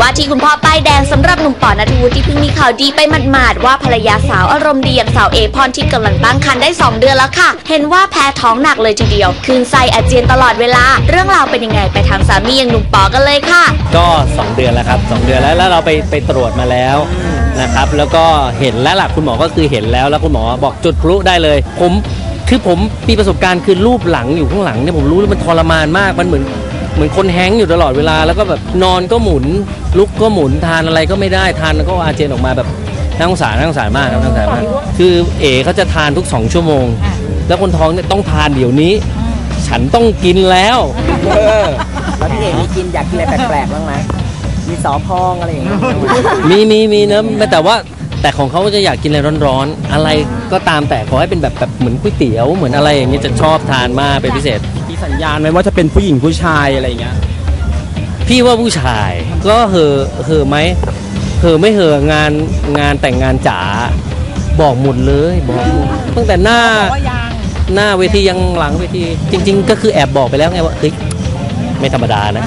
ว่าที่คุณพ่อป้ายแดงสำหรับหนุ่มปอนัทวุฒิที่เพิ่งมีข่าวดีไปหมาดๆว่าภรรยาสาวอารมณ์ดีอย่างสาวเอพรที่กำลังตั้งครรภ์ได้ 2 เดือนแล้วค่ะ เห็นว่าแพ้ท้องหนักเลยทีเดียวคืนไส้อาเจียนตลอดเวลา เรื่องราวเป็นยังไงไปทางสามีอย่างหนุ่มปอกันเลยค่ะ ก็ 2 เดือนแล้วครับ2เดือนแล้วแล้วเราไปไปตรวจมาแล้วนะครับ แล้วก็เห็นแล้วล่ะคุณหมอก็คือเห็นแล้วแล้วคุณหมอบอกจุดพลุได้เลย ผมคือผมมีประสบการณ์คือรูปหลังอยู่ข้างหลังเนี่ยผมรู้แล้วมันทรมานมากมันเหมือน เหมือนคนแฮงก์อยู่ตลอดเวลาแล้วก็แบบนอนก็หมุน ลุกก็หมุนทานอะไรก็ไม่ได้ทานแล้วก็อาเจียนออกมาแบบน่าสงสารน่าสงสารมากครับน่าสงสารมากคือเอ๋เขาจะทานทุก2ชั่วโมง แล้วคนท้องเนี่ยต้องทานเดี๋ยวนี้ ฉันต้องกินแล้วแล้วพี่เอกมีกินอยากกินอะไรแปลกๆบ้างไหมมีสอพองอะไรอย่างเงี้ยบ้างไหมมีมีมีนะแต่ว่าแต่ของเขาก็จะอยากกินอะไรร้อนๆ อะไรก็ตามแต่ขอให้เป็นแบบแบบเหมือนก๋วยเตี๋ยวเหมือนอะไรอย่างเงี้ยจะชอบทานมากเป็นพิเศษมี สัญญาณไหมว่าจะเป็นผู้หญิงผู้ชายอะไรอย่างเงี้ย พี่ว่าผู้ชายก็เหอะเหอะไหมเหอะไม่เหอะงานงานแต่งงานจ๋าบอกหมดเลยบอกหมดตั้งแต่หน้าหน้าเวทียังหลังเวทีจริง ๆ ก็คือแอบบอกไปแล้วไงว่าเฮ้ยไม่ธรรมดานะ